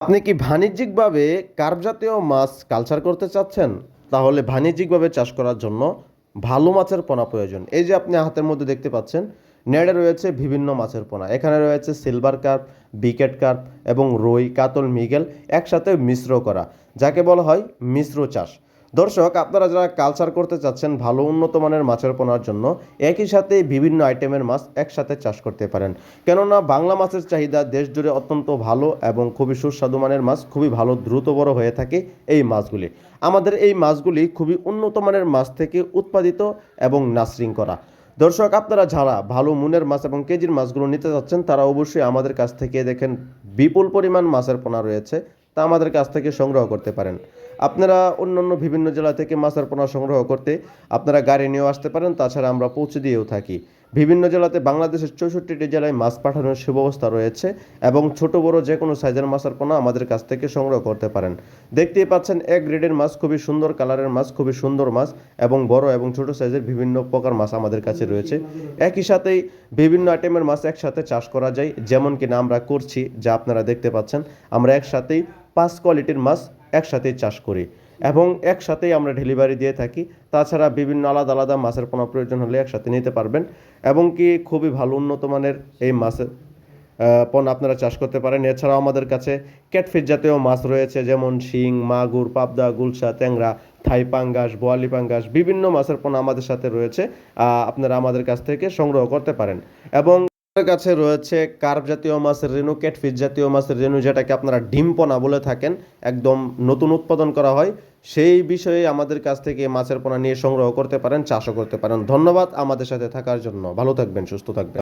আপনি কি বাণিজ্যিকভাবে কার্ভ জাতীয় মাছ কালচার করতে চাচ্ছেন? তাহলে বাণিজ্যিকভাবে চাষ করার জন্য ভালো মাছের পোনা প্রয়োজন। এই যে আপনি হাতের মধ্যে দেখতে পাচ্ছেন, নেড়ে রয়েছে বিভিন্ন মাছের পোনা। এখানে রয়েছে সিলভার কার্প বিকেট কার্প এবং রই, কাতল, মিগেল একসাথে মিশ্র করা, যাকে বলা হয় মিশ্র চাষ। দর্শক, আপনারা যারা কালচার করতে চাচ্ছেন ভালো উন্নত মানের মাছের পোনার জন্য, একই সাথে বিভিন্ন আইটেমের মাছ একসাথে চাষ করতে পারেন। কেননা বাংলা মাছের চাহিদা দেশ জুড়ে অত্যন্ত ভালো এবং খুবই সুস্বাদু মানের মাছ, খুবই ভালো দ্রুত বড় হয়ে থাকে এই মাছগুলি। আমাদের এই মাছগুলি খুবই উন্নত মানের মাছ থেকে উৎপাদিত এবং নাসরিং করা। দর্শক, আপনারা যারা ভালো মুনের মাছ এবং কেজির মাছগুলো নিতে যাচ্ছেন তারা অবশ্যই আমাদের কাছ থেকে দেখেন বিপুল পরিমাণ মাছের পোনা রয়েছে, তা আমাদের কাছ থেকে সংগ্রহ করতে পারেন। আপনারা অন্যান্য বিভিন্ন জেলা থেকে মাছের পোনা সংগ্রহ করতে আপনারা গাড়ি নিয়েও আসতে পারেন, তাছাড়া আমরা পৌঁছে দিয়েও থাকি। বিভিন্ন জেলাতে বাংলাদেশের চৌষট্টিটি জেলায় মাছ পাঠানোর সুব্যবস্থা রয়েছে এবং ছোট, বড় যে কোনো সাইজের মাছের পোনা আমাদের কাছ থেকে সংগ্রহ করতে পারেন। দেখতেই পাচ্ছেন, এক গ্রেডের মাছ খুবই সুন্দর, কালারের মাছ খুবই সুন্দর মাছ এবং বড় এবং ছোট সাইজের বিভিন্ন প্রকার মাছ আমাদের কাছে রয়েছে। একই সাথেই বিভিন্ন আইটেমের মাছ একসাথে চাষ করা যায় যেমন কিনা আমরা করছি, যা আপনারা দেখতে পাচ্ছেন। আমরা একসাথেই পাঁচ কোয়ালিটির মাছ একসাথেই চাষ করি এবং একসাথেই আমরা ডেলিভারি দিয়ে থাকি। তাছাড়া বিভিন্ন আলাদা আলাদা মাছের পোনা প্রয়োজন হলে একসাথে নিতে পারবেন এবং কি খুবই ভালো উন্নত মানের এই মাছের পণ্য আপনারা চাষ করতে পারেন। এছাড়াও আমাদের কাছে ক্যাটফিট জাতীয় মাছ রয়েছে, যেমন শিং, মাগুর, পাবদা, গুলশা, ট্যাংরা, থাই পাঙ্গাস, বোয়ালি পাঙ্গাস, বিভিন্ন মাছের পণ্য আমাদের সাথে রয়েছে। আপনারা আমাদের কাছ থেকে সংগ্রহ করতে পারেন। এবং কাছে রয়েছে কার্ভ জাতীয় মাছের রেনু ক্যাটফিস জাতীয় মাছের রেনু যেটাকে আপনারা ডিম পোনা বলে থাকেন, একদম নতুন উৎপাদন করা হয়। সেই বিষয়ে আমাদের কাছ থেকে মাছের পোনা নিয়ে সংগ্রহ করতে পারেন, চাষও করতে পারেন। ধন্যবাদ আমাদের সাথে থাকার জন্য। ভালো থাকবেন, সুস্থ থাকবেন।